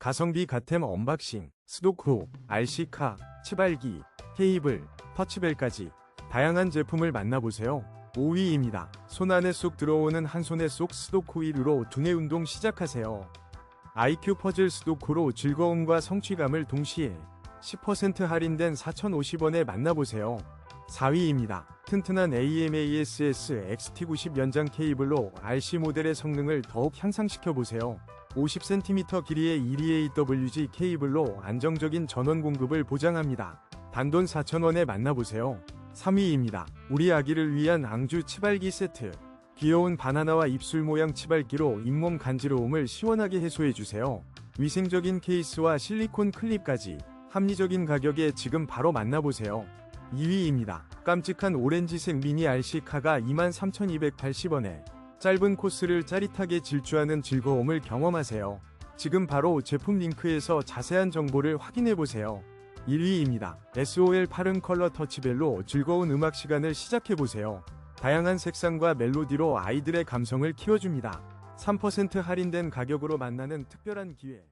가성비 가템 언박싱, 스도쿠, RC카, 치발기, 케이블, 터치벨까지 다양한 제품을 만나보세요. 5위입니다. 손 안에 쏙 들어오는 한 손에 쏙 스도쿠 1으로 두뇌 운동 시작하세요. IQ 퍼즐 스도쿠로 즐거움과 성취감을 동시에 10% 할인된 4,050원에 만나보세요. 4위입니다. 튼튼한 AMASS XT90 연장 케이블로 RC 모델의 성능을 더욱 향상시켜 보세요. 50cm 길이의 1EAWG 케이블로 안정적인 전원 공급을 보장합니다. 단돈 4,000원에 만나보세요. 3위입니다. 우리 아기를 위한 앙주 치발기 세트. 귀여운 바나나와 입술 모양 치발기로 잇몸 간지러움을 시원하게 해소해주세요. 위생적인 케이스와 실리콘 클립까지 합리적인 가격에 지금 바로 만나보세요. 2위입니다. 깜찍한 오렌지색 미니 RC카가 23,280원에 짧은 코스를 짜릿하게 질주하는 즐거움을 경험하세요. 지금 바로 제품 링크에서 자세한 정보를 확인해보세요. 1위입니다. SOL 파른 컬러 터치벨로 즐거운 음악 시간을 시작해보세요. 다양한 색상과 멜로디로 아이들의 감성을 키워줍니다. 3% 할인된 가격으로 만나는 특별한 기회.